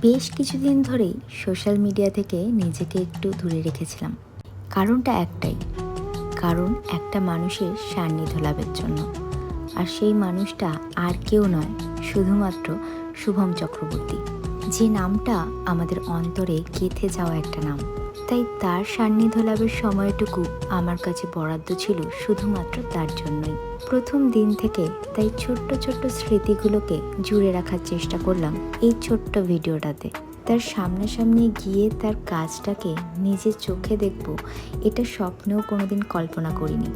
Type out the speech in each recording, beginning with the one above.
বেশ কিছুদিন ধরেই সোশ্যাল মিডিয়া থেকে নিজেকে একটু দূরে রেখেছিলাম। কারণটা একটাই, কারণ একটা মানুষের সান্নিধ্য লাভের জন্য। আর সেই মানুষটা আর কেউ নয়, শুধুমাত্র শুভম চক্রবর্তী। যে নামটা আমাদের অন্তরে গেঁথে যাওয়া একটা নাম। তাই তার সান্নিধ্য লাভের সময়টুকু আমার কাছে বরাদ্দ ছিল শুধুমাত্র তার জন্যই। প্রথম দিন থেকে তাই ছোট্ট ছোট্ট স্মৃতিগুলোকে জুড়ে রাখার চেষ্টা করলাম এই ছোট্ট ভিডিওটাতে। তার সামনাসামনি গিয়ে তার কাজটাকে নিজের চোখে দেখব, এটা স্বপ্নেও কোনোদিন কল্পনা করিনি।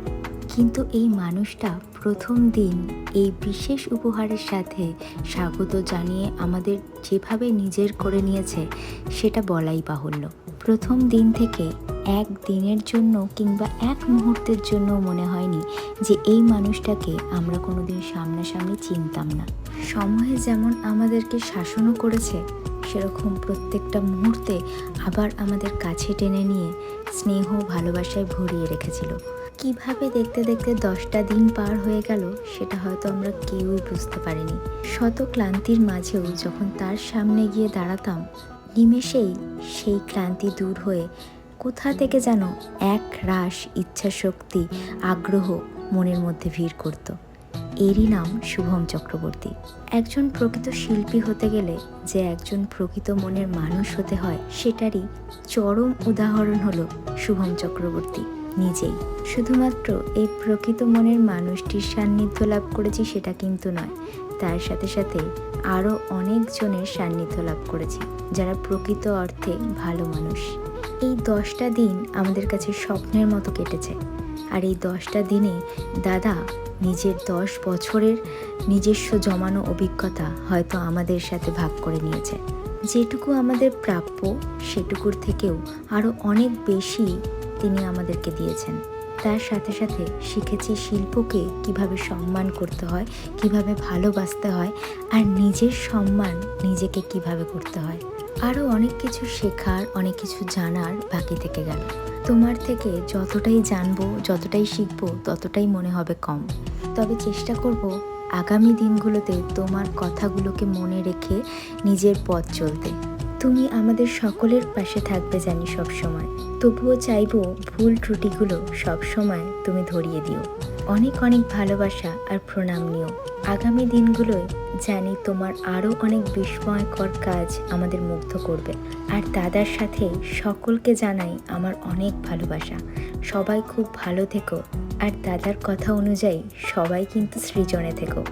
কিন্তু এই মানুষটা প্রথম দিন এই বিশেষ উপহারের সাথে স্বাগত জানিয়ে আমাদের যেভাবে নিজের করে নিয়েছে, সেটা বলাই বাহুল্য। প্রথম দিন থেকে এক দিনের জন্য কিংবা এক মুহূর্তের জন্য মনে হয়নি যে এই মানুষটাকে আমরা কোনোদিন সামনাসামনি চিনতাম না। সময়ে যেমন আমাদেরকে শাসনও করেছে, সেরকম প্রত্যেকটা মুহূর্তে আবার আমাদের কাছে টেনে নিয়ে স্নেহ ভালোবাসায় ভরিয়ে রেখেছিল। কীভাবে দেখতে দেখতে দশটা দিন পার হয়ে গেল, সেটা হয়তো আমরা কেউই বুঝতে পারিনি। শত ক্লান্তির মাঝেও যখন তার সামনে গিয়ে দাঁড়াতাম, নিমেষেই সেই ক্লান্তি দূর হয়ে কোথা থেকে যেন এক রাস ইচ্ছাশক্তি, আগ্রহ মনের মধ্যে ভিড় করত। এরই নাম শুভম চক্রবর্তী। একজন প্রকৃত শিল্পী হতে গেলে যে একজন প্রকৃত মনের মানুষ হতে হয়, সেটারই চরম উদাহরণ হলো শুভম চক্রবর্তী। নিজেই। শুধুমাত্র এই প্রকৃত মনের মানুষটির সান্নিধ্য লাভ করেছি সেটা কিন্তু নয়, তার সাথে সাথে আরও অনেকজনের সান্নিধ্য লাভ করেছি, যারা প্রকৃত অর্থে ভালো মানুষ। এই দশটা দিন আমাদের কাছে স্বপ্নের মতো কেটেছে। আর এই দশটা দিনে দাদা নিজের দশ বছরের নিজস্ব জমানো অভিজ্ঞতা হয়তো আমাদের সাথে ভাগ করে নিয়েছে। যেটুকু আমাদের প্রাপ্য, সেটুকুর থেকেও আরও অনেক বেশি তিনি আমাদেরকে দিয়েছেন। তার সাথে সাথে শিখেছি শিল্পকে কীভাবে সম্মান করতে হয়, কীভাবে ভালোবাসতে হয়, আর নিজের সম্মান নিজেকে কীভাবে করতে হয়। আরও অনেক কিছু শেখার, অনেক কিছু জানার বাকি থেকে গেল। তোমার থেকে যতটাই জানব, যতটাই শিখব, ততটাই মনে হবে কম। তবে চেষ্টা করব আগামী দিনগুলোতে তোমার কথাগুলোকে মনে রেখে নিজের পথ চলতে। তুমি আমাদের সকলের পাশে থাকবে জানি সব সময় তবুও চাইব ভুল ত্রুটিগুলো সব সময় তুমি ধরিয়ে দিও। অনেক অনেক ভালোবাসা আর প্রণাম নিও। আগামী দিনগুলোয় জানি তোমার আরও অনেক বিস্ময়কর কাজ আমাদের মুগ্ধ করবে। আর দাদার সাথে সকলকে জানাই আমার অনেক ভালোবাসা। সবাই খুব ভালো থেকো। আর দাদার কথা অনুযায়ী সবাই কিন্তু সৃজনে থেকো।